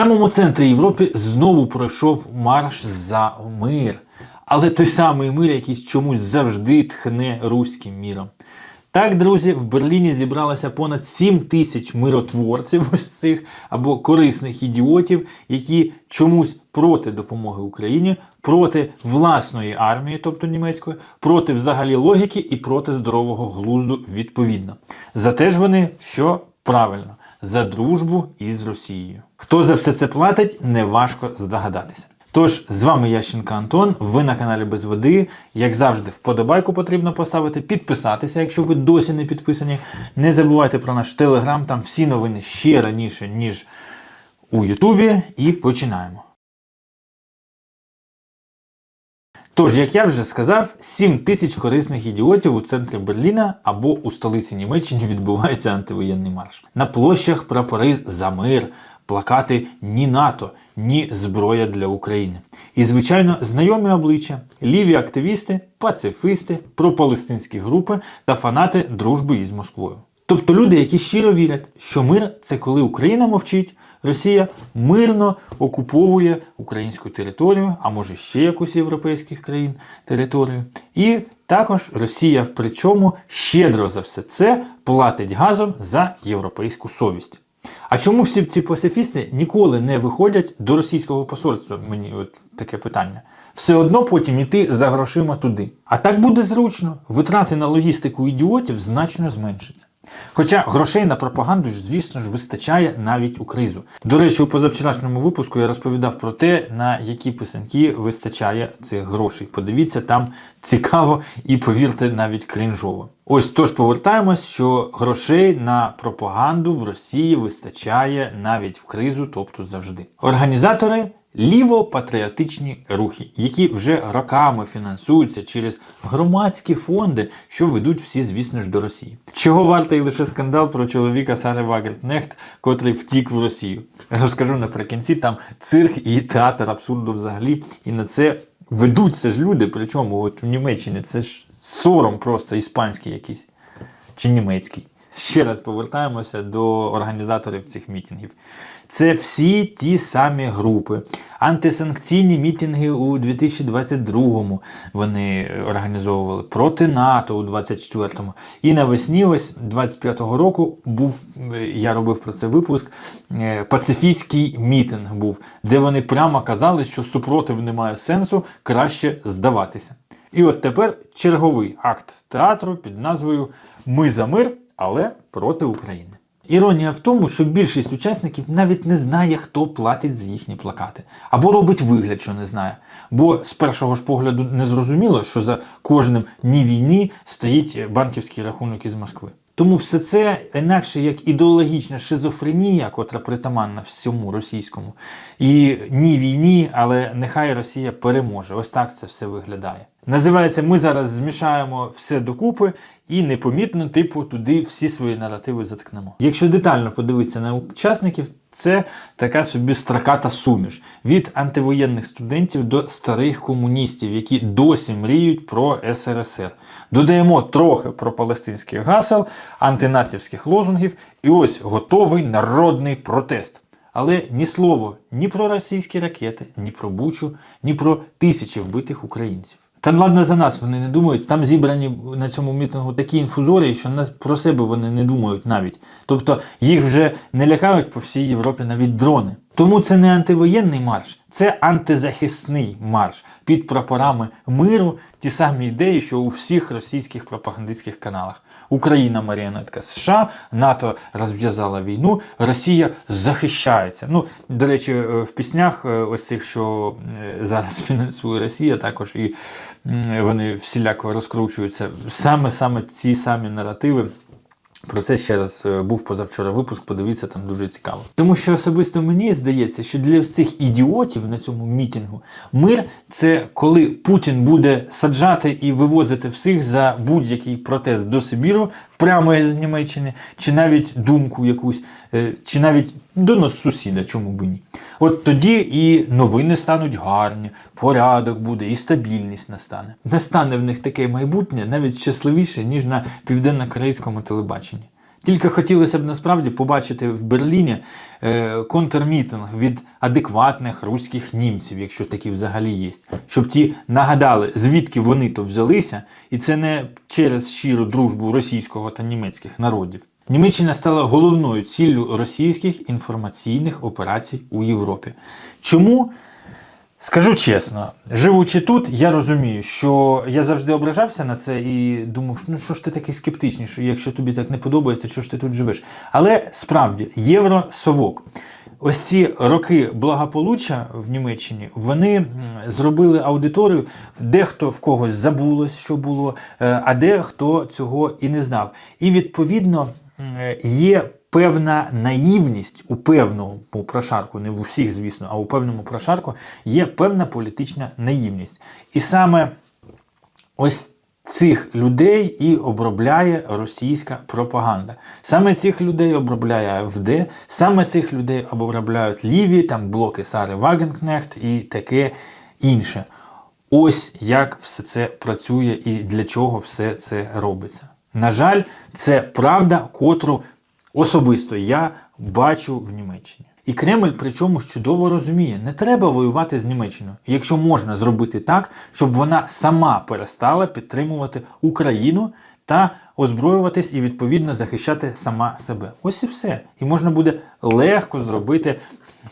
самому центрі Європи знову пройшов марш за мир. Але той самий мир, який чомусь завжди тхне руським міром. Так, друзі, в Берліні зібралося понад 7 тисяч миротворців, ось цих або корисних ідіотів, які чомусь проти допомоги Україні, проти власної армії, тобто німецької, проти взагалі логіки і проти здорового глузду відповідно. Зате ж вони що правильно за дружбу із Росією. Хто за все це платить, неважко здогадатися. Тож, з вами Ященко Антон, ви на каналі Без Води. Як завжди, вподобайку потрібно поставити, підписатися, якщо ви досі не підписані. Не забувайте про наш телеграм, там всі новини ще раніше, ніж у Ютубі. І починаємо. Тож, як я вже сказав, 7 тисяч корисних ідіотів у центрі Берліна або у столиці Німеччини відбувається антивоєнний марш. На площах прапори за мир, плакати ні НАТО, ні зброя для України. І, звичайно, знайомі обличчя, ліві активісти, пацифісти, пропалестинські групи та фанати дружби із Москвою. Тобто люди, які щиро вірять, що мир це коли Україна мовчить, Росія мирно окуповує українську територію, а може ще якусь європейських країн територію. І також Росія причому щедро за все це платить газом за європейську совість. А чому всі ці пацифісти ніколи не виходять до російського посольства? Мені от таке питання. Все одно потім іти за грошима туди. А так буде зручно. Витрати на логістику ідіотів значно зменшаться. Хоча грошей на пропаганду ж, звісно ж, вистачає навіть у кризу. До речі, у позавчорашньому випуску я розповідав про те, на які писанки вистачає цих грошей. Подивіться, там цікаво і повірте, навіть крінжово. Ось тож повертаємось, що грошей на пропаганду в Росії вистачає навіть в кризу, тобто завжди. Організатори лівопатріотичні рухи, які вже роками фінансуються через громадські фонди, що ведуть всі, звісно ж, до Росії. Чого вартий лише скандал про чоловіка Сари Вагертнехт, котрий втік в Росію? Розкажу наприкінці, там цирк і театр абсурду взагалі, і на це ведуться ж люди, причому от в Німеччині це ж сором просто іспанський якийсь чи німецький. Ще раз повертаємося до організаторів цих мітингів. Це всі ті самі групи. Антисанкційні мітинги у 2022-му вони організовували проти НАТО у 24-му. І навесні, ось 25-го року, був я робив про це випуск. е, Пацифійський мітинг був, де вони прямо казали, що супротив не має сенсу, краще здаватися. І от тепер черговий акт театру під назвою Ми за мир, але проти України. Іронія в тому, що більшість учасників навіть не знає, хто платить за їхні плакати, або робить вигляд, що не знає. Бо з першого ж погляду не зрозуміло, що за кожним ні війни стоїть банківський рахунок із Москви. Тому все це інакше як ідеологічна шизофренія, котра притаманна всьому російському. І ні війні, але нехай Росія переможе. Ось так це все виглядає. Називається, ми зараз змішаємо все докупи і непомітно, типу, туди всі свої наративи заткнемо. Якщо детально подивитися на учасників, це така собі строката суміш від антивоєнних студентів до старих комуністів, які досі мріють про СРСР. Додаємо трохи про палестинських гасел, антинатівських лозунгів, і ось готовий народний протест. Але ні слово ні про російські ракети, ні про Бучу, ні про тисячі вбитих українців. Та ладно за нас вони не думають. Там зібрані на цьому мітингу такі інфузорії, що про себе вони не думають навіть. Тобто їх вже не лякають по всій Європі навіть дрони. Тому це не антивоєнний марш, це антизахисний марш під прапорами миру, ті самі ідеї, що у всіх російських пропагандистських каналах. Україна маріонетка США, НАТО розв'язала війну, Росія захищається. Ну, до речі, е, в піснях е, ось цих, що е, зараз фінансує Росія, також і вони всіляко розкручуються. Саме саме ці самі наративи. Про це ще раз е, був позавчора випуск, подивіться, там дуже цікаво. Тому що особисто мені здається, що для цих ідіотів на цьому мітингу мир це коли Путін буде саджати і вивозити всіх за будь-який протест до Сибіру, прямо із Німеччини, чи навіть думку якусь, е, чи навіть донос сусіда, чому б ні. От тоді і новини стануть гарні, порядок буде, і стабільність настане. Настане в них таке майбутнє навіть щасливіше, ніж на південно-корейському телебаченні. Тільки хотілося б насправді побачити в Берліні е, контрмітинг від адекватних руських німців, якщо такі взагалі є. Щоб ті нагадали, звідки вони то взялися, і це не через щиру дружбу російського та німецьких народів. Німеччина стала головною ціллю російських інформаційних операцій у Європі. Чому? Скажу чесно, живучи тут, я розумію, що я завжди ображався на це і думав, ну що ж ти такий скептичний, що якщо тобі так не подобається, що ж ти тут живеш. Але справді, євросовок. Ось ці роки благополуччя в Німеччині вони зробили аудиторію, дехто в когось забулось, що було, е, а дехто цього і не знав. І відповідно є певна наївність у певному прошарку, не в усіх, звісно, а у певному прошарку є певна політична наївність. І саме ось цих людей і обробляє російська пропаганда. Саме цих людей обробляє АФД, саме цих людей обробляють ліві, там блоки Сари Вагенкнехт і таке інше. Ось як все це працює і для чого все це робиться. На жаль, це правда, котру особисто я бачу в Німеччині. І Кремль, причому чудово розуміє, не треба воювати з Німеччиною, якщо можна зробити так, щоб вона сама перестала підтримувати Україну та озброюватись і відповідно захищати сама себе. Ось і все. І можна буде легко зробити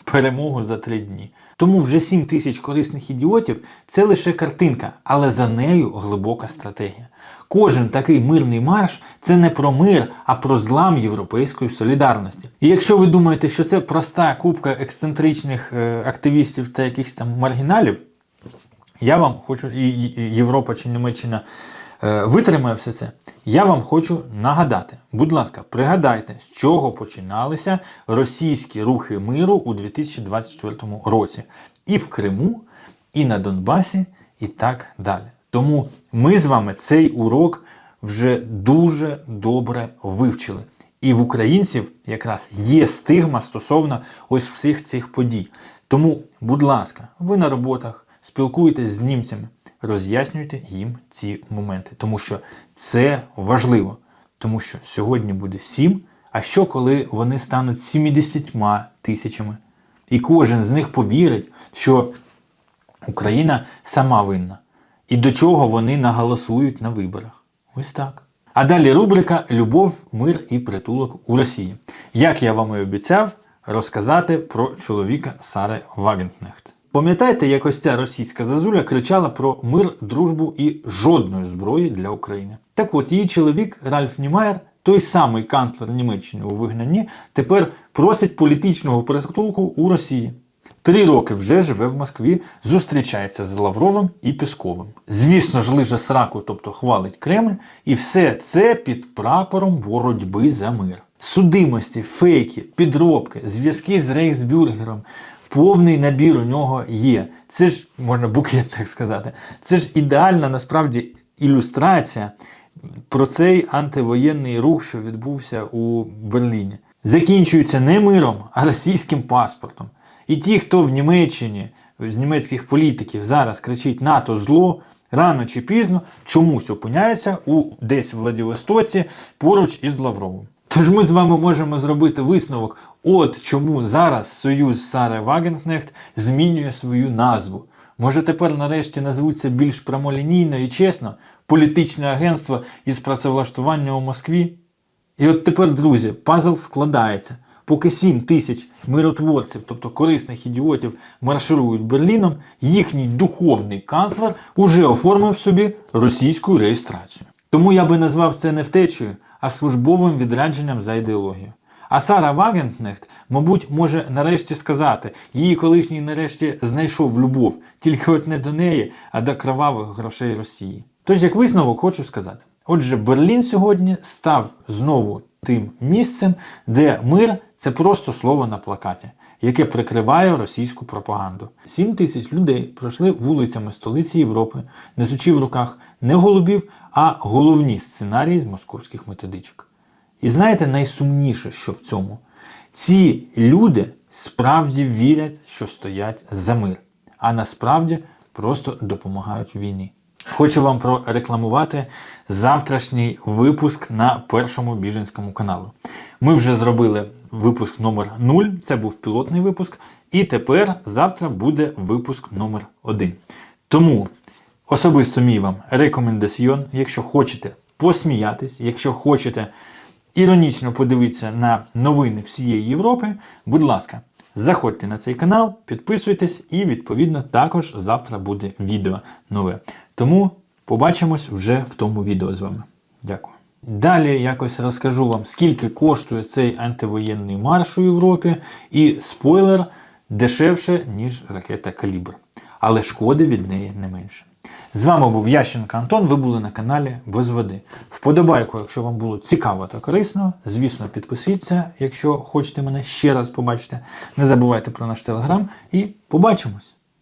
перемогу за три дні. Тому вже 7 тисяч корисних ідіотів це лише картинка, але за нею глибока стратегія. Кожен такий мирний марш це не про мир, а про злам європейської солідарності. І якщо ви думаєте, що це проста купка ексцентричних е, активістів та якихось там маргіналів, я вам хочу, і Європа чи Німеччина е, витримає все це. Я вам хочу нагадати, будь ласка, пригадайте, з чого починалися російські рухи миру у 2024 році. І в Криму, і на Донбасі, і так далі. Тому ми з вами цей урок вже дуже добре вивчили. І в українців якраз є стигма стосовно ось всіх цих подій. Тому, будь ласка, ви на роботах спілкуєтесь з німцями, роз'яснюйте їм ці моменти, тому що це важливо. Тому що сьогодні буде 7, а що коли вони стануть 70 тисячами? І кожен з них повірить, що Україна сама винна. І до чого вони наголосують на виборах. Ось так. А далі рубрика Любов, мир і притулок у Росії. Як я вам і обіцяв, розказати про чоловіка Сари Вагенкнехт. Пам'ятаєте, як ось ця російська зазуля кричала про мир, дружбу і жодної зброї для України? Так от її чоловік Ральф Німаєр, той самий канцлер Німеччини у вигнанні, тепер просить політичного притулку у Росії. Три роки вже живе в Москві, зустрічається з Лавровим і Пісковим. Звісно ж, лиже сраку, тобто хвалить Кремль, і все це під прапором боротьби за мир. Судимості, фейки, підробки, зв'язки з Рейхсбюргером. Повний набір у нього є. Це ж можна букет так сказати. Це ж ідеальна насправді ілюстрація про цей антивоєнний рух, що відбувся у Берліні. Закінчується не миром, а російським паспортом. І ті, хто в Німеччині, з німецьких політиків зараз кричить НАТО зло, рано чи пізно чомусь опиняються у десь в Владивостоці поруч із Лавровим. Тож ми з вами можемо зробити висновок, от чому зараз Союз Сари Вагенкнехт змінює свою назву. Може тепер нарешті назвуться більш прямолінійно і чесно політичне агентство із працевлаштування у Москві? І от тепер, друзі, пазл складається. Поки 7 тисяч миротворців, тобто корисних ідіотів, марширують Берліном, їхній духовний канцлер уже оформив собі російську реєстрацію. Тому я би назвав це не втечею, а службовим відрядженням за ідеологію. А Сара Вагенкнехт, мабуть, може нарешті сказати, її колишній нарешті знайшов любов, тільки от не до неї, а до кровавих грошей Росії. Тож, як висновок, хочу сказати: отже, Берлін сьогодні став знову тим місцем, де мир це просто слово на плакаті, яке прикриває російську пропаганду. Сім тисяч людей пройшли вулицями столиці Європи, несучи в руках не голубів, а головні сценарії з московських методичок. І знаєте, найсумніше, що в цьому? Ці люди справді вірять, що стоять за мир, а насправді просто допомагають війні. Хочу вам прорекламувати завтрашній випуск на першому біженському каналу. Ми вже зробили випуск номер 0, це був пілотний випуск, і тепер завтра буде випуск номер 1. Тому особисто мій вам рекомендаціон, якщо хочете посміятись, якщо хочете іронічно подивитися на новини всієї Європи, будь ласка, заходьте на цей канал, підписуйтесь і, відповідно, також завтра буде відео нове. Тому побачимось вже в тому відео з вами. Дякую. Далі якось розкажу вам, скільки коштує цей антивоєнний марш у Європі, і спойлер дешевше, ніж ракета Калібр. Але шкоди від неї не менше. З вами був Ященко Антон. Ви були на каналі Без води. Вподобайку, якщо вам було цікаво та корисно. Звісно, підпишіться, якщо хочете мене ще раз побачити. Не забувайте про наш телеграм і побачимось!